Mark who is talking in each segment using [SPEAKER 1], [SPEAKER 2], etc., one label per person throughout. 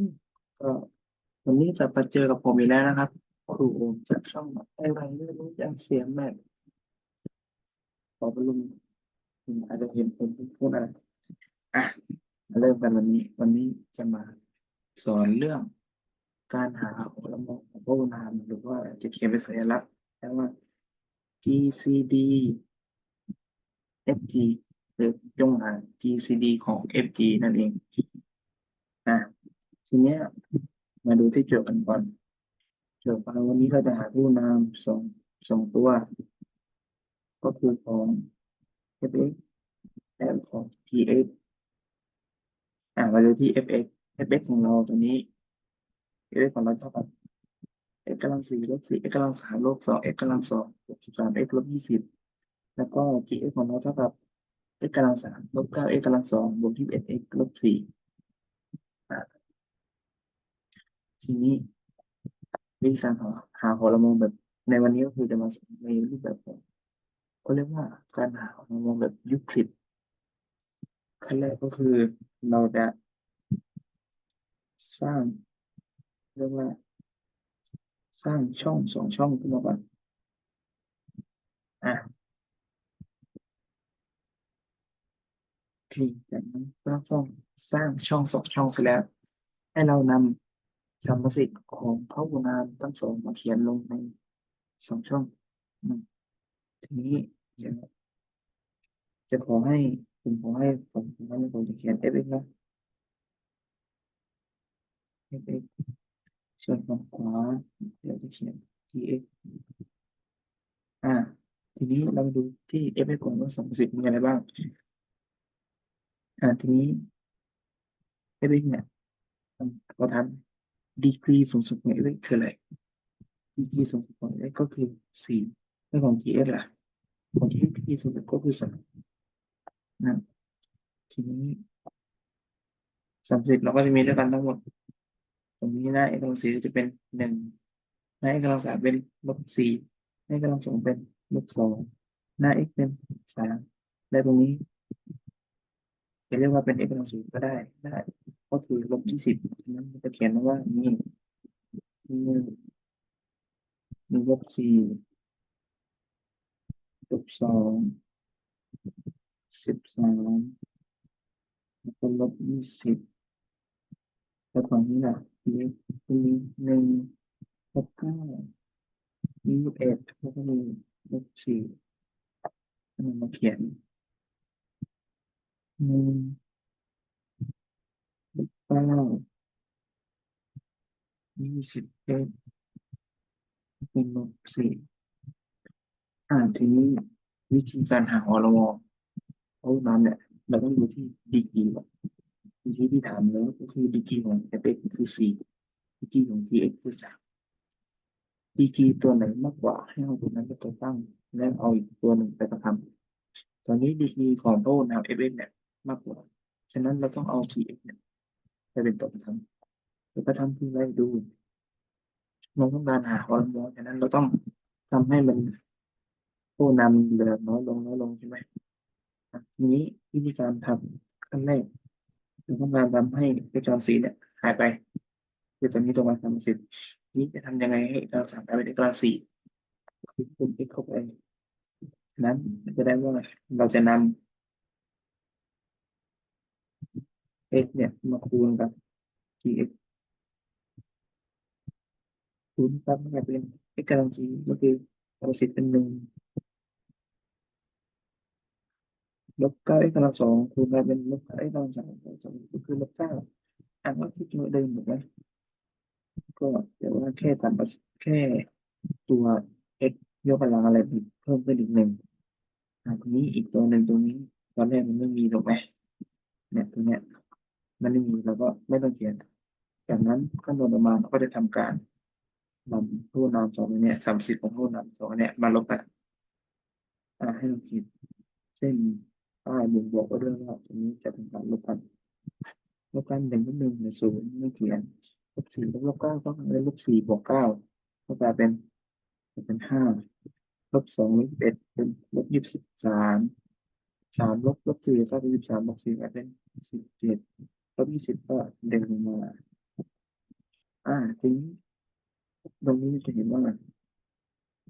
[SPEAKER 1] มก็วันนี้จะมาเจอกับผมอีกแล้วนะครับ ครูโอมจากช่องอะไรไม่รู้ยังเสียงแม่ขอบรุณคุณอาจจะเห็นผมพูดอะไรอะมาเริ่มกันวันนี้ วันนี้จะมาสอนเรื่องการหาหัวละมงของพวกนามหรือว่าจะเขียนเป็นสัญลักษณ์แปลว่า GCD FG หรือจงหา GCD ของ FG นั่นเองอะ ทีเนี้ย มาดูที่โจทย์กันก่อนโจทย์ของเราวันนี้เราจะหาผู้นามสองสองตัว ก็คือของ fx และของ tx อะมาดูที่ fx fx ของเราตัวนี้ fx ของเราเท่ากับ x กำลังสี่ลบสี่ x กำลังสามลบสอง x กำลังสองลบสิบสาม x ลบยี่สิบแล้วก็ gx ของเราเท่ากับ x กำลังสามลบเก้า x กำลังสองบวกที่ x ลบสี่อะ ทีนี้วิธีการหาหาหัวละมงแบบในวันนี้ก็คือจะมาในรูปแบบของเขาเรียกว่าการหาหัวละมงแบบยูคลิดขั้นแรกก็คือเราจะสร้างเรียกว่า สร้างช่องสองช่องขึ้นมาก่อนอะโอเคจากนั้นสร้างช่องสร้างช่องสองช่องเสร็จแล้ว ให้เรานำ สมสิทธิ์ของพหุนามทั้งสองมาเขียนลงในสองช่องอืมทีนี้เดี๋ยวจะขอให้ผมขอให้ผมผมให้ผมจะเขียน fx นะ fx ส่วนฝั่งขวาเดี๋ยวจะเขียน tx อ่า ทีนี้เรามาดูที่ fx ของทั้งสองสิทธิ์มีอะไรบ้าง อ่า ทีนี้ fx เนี่ยเราทำ ดีกรีสูงสุดของ fx คืออะไรดีกรีสูงสุดของ fx ก็คือสี่แล้วของ tx ล่ะของ tx ดีกรีสูงสุดก็คือสามนะทีนี้สามสิบเราก็จะมีด้วยกันทั้งหมด ตรงนี้หน้า x กำลังสี่จะเป็นหนึ่งหน้า x กำลังสามเป็นลบสี่หน้า x กำลังสองเป็นลบสองหน้า x เป็นสามและตรงนี้จะเรียกว่าเป็น x กำลังสี่ก็ได้ได้ ก็คือลบยี่สิบนั้นมันจะเขียนว่านี่นึ่ลบสี่ลบสองสิบสามแล้วก็ลบยี่สิบแล้วฝั่งนี้ล่ะมีมีหนึ่งลบเก้ามีลบเอ็ดแล้วก็มีลบสี่มันมาเขียนหนึ่ง เก้ายี่สิบเอ็ดเป็นลบสี่อ่าทีนี้วิธีการหาหัวละมอเพราะนั้นเนี่ยเราต้องดูที่ดีกรีก่อนวิธีที่ถามแล้วก็คือดีกรีของ fx คือสี่ดีกรีของ tx คือสามดีกรีตัวไหนมากกว่าให้เอาตัวนั้นเป็นตัวตั้ง แล้วเอาอีกตัวหนึ่งไปประคำตอนนี้ดีกรีของพหุนาม fx เนี่ยมากกว่า ฉะนั้นเราต้องเอา tx เนี่ย ไปเป็นตัวประคำตัวประคำคืออะไรดูเราต้องการหาหัวละมอฉะนั้นเราต้องทำให้มันพหุนาเหลือน้อยลงน้อยลงใช่ไหมทีนี้วิธีการทำขั้นแรกเราต้องการทำให้เอกจรสีเนี่ยหายไปคือตอนนี้ตรงมาสามสิบนี้จะทำยังไงให้เอกสารกลายเป็นกสารสี่คือคูณ x เข้าไปนั้นจะได้ว่าเราจะนำ x เนี่ยมาคูณกับ tx คูณปั๊บมันกลายเป็น x กำลังสี่ก็คือเราสิบเป็นหนึ่งลบเก้า x กำลังสองคูณกลายเป็นลบเก้า x กำลังสามสองก็คือลบเก้าอ่านว่าที่จริงเดิมถูกไหมก็เดี๋ยวว่าแค่ตัดแค่ตัว x ยกกำลังอะไรเพิ่มขึ้นอีกหนึ่งอ่าทีนี้อีกตัวหนึ่งตรงนี้ ตอนแรกมันไม่มีถูกไหมเนี่ยตัวเนี้ย มันไม่มีเราก็ไม่ต้องเขียนจากนั้นขั้นตอนต่อมาเราก็จะทำการนำผู้นามสองเนี่ยสามสิบของผู้นามสองเนี่ยมาลบกันให้เราคิดเช่นป้ายบ่งบอกว่าเรื่องว่าตรงนี้จะเป็นการลบกันลบกันหนึ่งลบหนึ่งหรือศูนย์ไม่เขียนลบสี่ลบลบเก้าก็เลยลบสี่บวกเก้าก็กลายเป็นเป็นห้าลบสองลบเอ็ดเป็นลบยี่สิบสามสามลบลบสี่ก็เป็นยี่สิบสามบวกสี่กลายเป็นสิบเจ็ด ลบยี่สิบก็เด้งมา อ่าทีนี้ตรงนี้จะเห็นว่า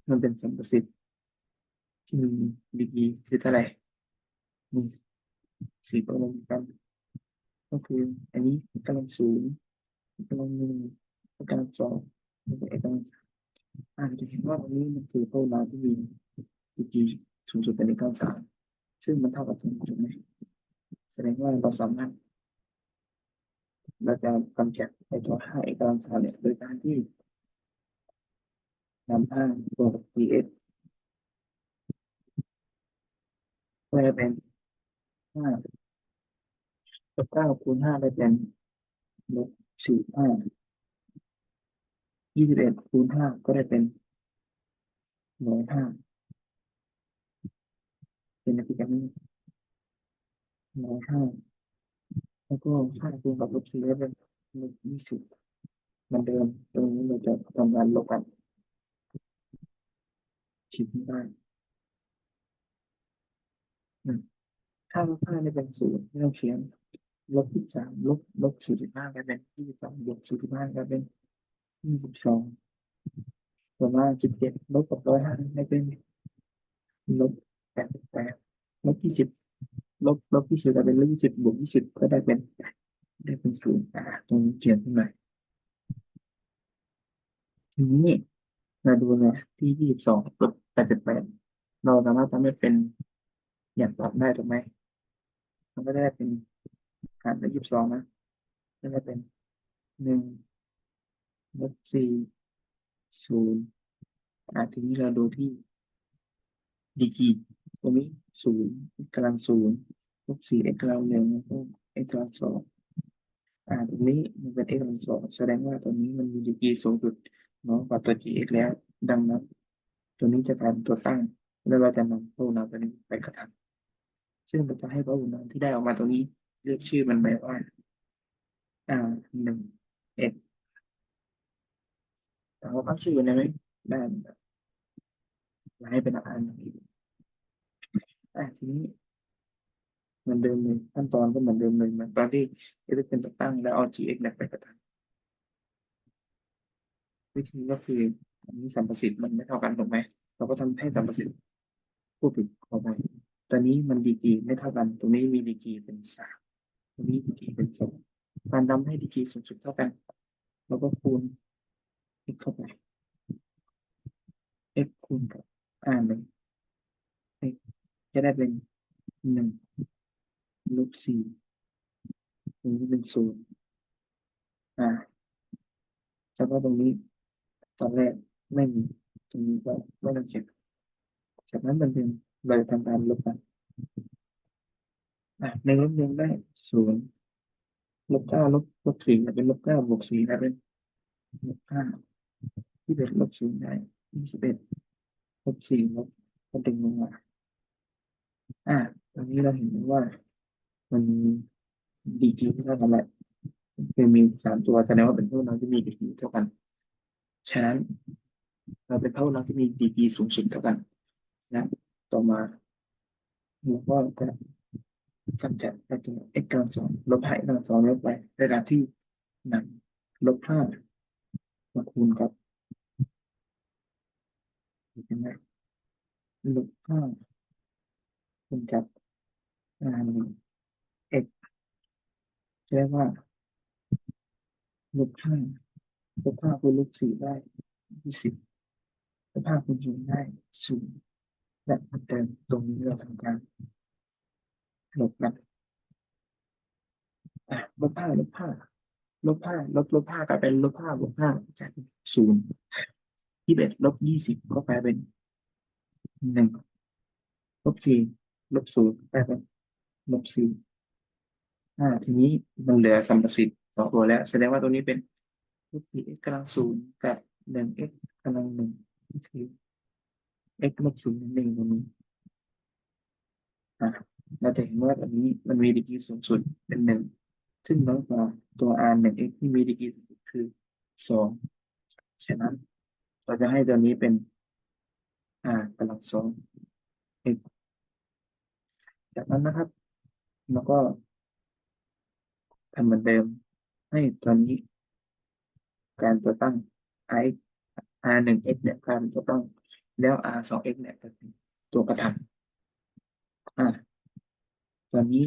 [SPEAKER 1] มันเป็นสัมประสิทธิ์ที่มีดีกีคือเท่าไหร่มีสี่ตัวรวมกันก็คืออันนี้กำลังศูนย์กำลังหนึ่งกำลังสองแล้วก็เอกำลังสามอ่าจะเห็นว่าตรงนี้มันคือโพลาร์ที่มีดีกีสูงสุดเป็นเอกกำลังสามซึ่งมันเท่ากับตรงนี้ถูกไหมแสดงว่าเราสามารถ เราจะกำจัดไอ้ตัวห้าเอกกำลังสามเนี่ยโดยการที่นำห้าตัว px แปลเป็นห้าลบเก้าคูณห้าได้เป็นลบสี่ห้ายี่สิบเอ็ดคูณห้าก็ได้เป็นร้อยห้าเป็นนาทีกันนี้ร้อยห้า แล้วก็ห้าคูณกับลบสี่ได้เป็นลบยี่สิบเหมือนเดิม ตรงนี้เราจะทำการลบกันชิ้นได้ถ้าลบห้าได้เป็นศูนย์ไม่ต้องเขียนลบยี่สิบสามลบลบสี่สิบห้าก็เป็นยี่สิบสองบวกสี่สิบห้าก็เป็นยี่สิบสองส่วนมากสิบเจ็ดลบกับร้อยห้าได้เป็นลบแปดสิบแปดลบยี่สิบ ลบลบยี่สิบก็เป็นลบยี่สิบบวกยี่สิบก็ได้เป็นได้เป็นศูนย์อ่าตรงนี้เขียนขึ้นมาทีนี้มาดูนะที่ยี่สิบสองลบแปดสิบแปดเราสามารถทำให้เป็นอย่างตอบได้ถูกไหมมันก็ได้เป็นหารด้วยยี่สิบสองนะก็ได้เป็นหนึ่งลบสี่ศูนย์อ่าทีนี้เราดูที่ดีกรี ตรงนี้ศูนย์กำลังศูนย์ลบสี่เอ็กกำลังหนึ่งล้วก็เอ็กกำลังสองอ่าตรงนี้มันเป็น x กำลังสองแสดงว่าตัวนี้มันมีดีกรีสูงสุดน้อยกว่าตัว gx แล้ว ดังนั้น ตัวนี้จะกลายเป็นตัวตั้ง แล้วเราจะนำพหุนามตัวนี้ไปกระทำซึ่งเราจะให้พหุนามที่ได้ออกมาตัวนี้ เรียกชื่อมันไปว่าอ่าหนึ่ง x แต่ว่าตั้งชื่อได้ไหมได้มาให้เป็นอาคารอีก อ่าทีนี้เหมือนเดิมเลยขั้นตอนก็เหมือนเดิมเลยเหมือนตอนที่ x เป็นตัวตั้งแล้วเอา gx เนี่ยไปกระทำวิธีก็คืออันนี้สัมประสิทธิ์มันไม่เท่ากันถูกไหมเราก็ทำให้สัมประสิทธิ์พูดผิดขอไปตอนนี้มันดีกรีไม่เท่ากัน ตรงนี้มีดีกรีเป็นสามตรงนี้ดีกรีเป็นสองการทำให้ดีกรีสูงสุดเท่ากันเราก็คูณ x เข้าไป x คูณกับ r หนึ่ง จะได้เป็นหนึ่งลบสี่ตรงนี้เป็นศูนย์อ่าแล้วก็ตรงนี้ ตอนแรกไม่มี ตรงนี้ก็ไม่ต้องเขียนจากนั้นมันเป็นเราจะทำการลบกันอะในลบหนึ่งได้ศูนย์ลบเก้าลบลบสี่จะเป็นลบเก้าบวกสี่ได้เป็นลบห้าที่เป็นลบศูนย์ได้ยี่สิบเอ็ดลบสี่ลบก็ดึงลงมา อะตรงนี้เราเห็นว่ามันดีกรีเท่ากันแหละคือมีสามตัวแสดงว่าเป็นพวกน้องที่มีดีกรีเท่ากัน ฉะนั้น เราเป็นพวกน้องที่มีดีกรีสูงสุดเท่ากัน นะ ต่อมาเราก็จะกำจัดไอ้ตัว x กำลังสองลบห้า x กำลังสองลบไปในการที่นำลบห้ามาคูณกับเห็นไหมลบห้า คูณกับอ่าน x เรียกว่าลบห้าลบห้าคูณลบสี่ได้ยี่สิบลบห้าคูณศูนย์ได้ศูนย์และเหมือนเดิมตรงนี้เราทำการลบกันะลบห้าลบห้าลบห้าลบลบห้ากลายเป็นลบห้าบวกห้ากลายเป็นศูนย์ยี่สิบเอ็ดลบยี่สิบก็กลายเป็นหนึ่งลบสี่ ลบศูนย์กลายเป็นลบสี่อ่า ทีนี้มันเหลือสัมประสิทธิ์สองตัวแล้ว แสดงว่าตัวนี้เป็นลบสี่ x กำลังศูนย์กับหนึ่ง x กำลังหนึ่งคือ x ลบศูนย์หนึ่งตรงนี้อะเราจะเห็นว่าตอนนี้มันมีดีกรีสูงสุดเป็นหนึ่งซึ่งน้อยกว่าตัว r หนึ่ง x ที่มีดีกรีสูงสุดคือสองฉะนั้น เราจะให้ตัวนี้เป็น r กำลังสอง x จากนั้นนะครับแล้วก็ทำเหมือนเดิม ให้ตัวนี้ การจะตั้ง i r หนึ่ง x เนี่ยการจะตั้ง แล้ว r สอง x เนี่ยจะเป็นตัวกระทำอ่าตอนนี้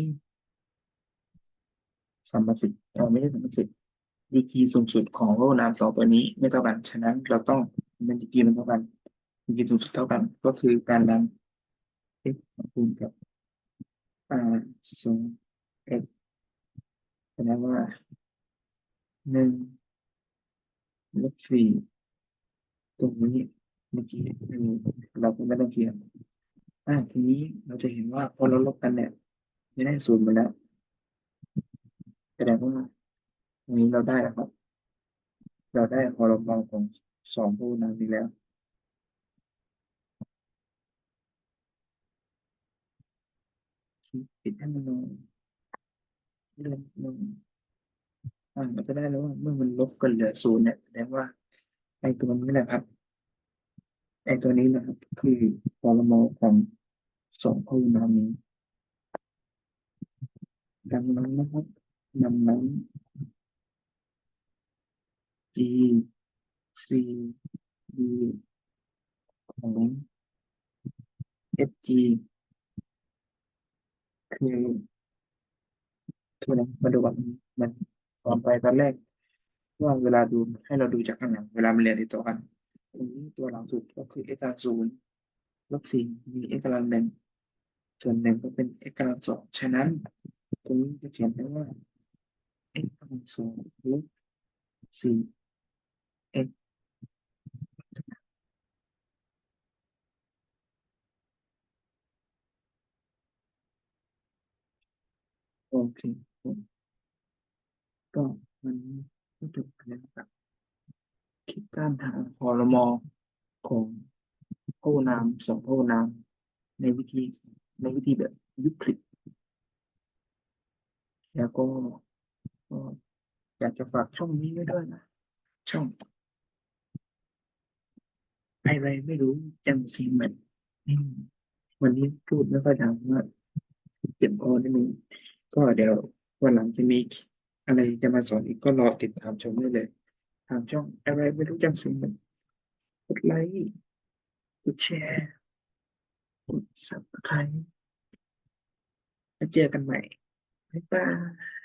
[SPEAKER 1] สัมประสิทธิ์เราไม่ได้สัมประสิทธิ์ดีกีสูงสุดของโลน้ำสองตัวนี้ไม่เท่ากัน ฉะนั้นเราต้องมันดีกีมันเท่ากันดีกีสูงสุดเท่ากัน ก็คือการรัน x คูณกับ r สอง x แสดงว่าหนึ่งลบสี่ตรงนี้เมื่อกี้เราก็ไม่ต้องเขียนอ่าทีนี้เราจะเห็นว่าพอเราลบกันเนี่ยจะได้ศูนย์มาแล้วแสดงว่าอันนี้เราได้แล้วครับ เราได้พอเรามองของสองผู้นำนี้แล้ว ปิดให้มันลงลื่อนลงอ่ามันจะได้แล้วว่าเมื่อมันลบกันเหลือศูนย์เนี่ยแสดงว่าไอ้ตัวนี้แหละครับไอ้ตัวนี้นะครับ คือปรมของสองคู่น้ำนี้ดังนั้นนะครับดังนั้น G C D ของ F G คือโทษนะมาดูว่ามันตอนไปตอนแรก ว่าเวลาดูให้เราดูจากข้างหลัง เวลามันเรียนติดต่อกันตรงนี้ตัวหลังสุดก็คือ x กำลังศูนย์ลบสี่มี x กำลังหนึ่งส่วนหนึ่งก็เป็น x กำลังสองฉะนั้น ตรงนี้จะเขียนได้ว่า x กำลังสองลบสี่ x โอเคผมก็มันก็จบไปแล้วครับคิดการหาพอลมอของโพนามสองโพนาม ในวิธีในวิธีแบบยุคลิดแล้วก็ก็อยากจะฝากช่องนี้ไว้ด้วยนะ ช่องอะไรไม่รู้จังซีเหมือนวันนี้พูดไม่ค่อยดังว่าเจ็บคอนิดนึง ก็เดี๋ยววันหลังจะมีอะไรจะมาสอนอีกก็รอติดตามชมได้เลย ทางช่องอะไรไม่รู้จังซีเหมือนกดไลค์กดแชร์กดซับสไครต์แล้วเจอกันใหม่บ๊ายบาย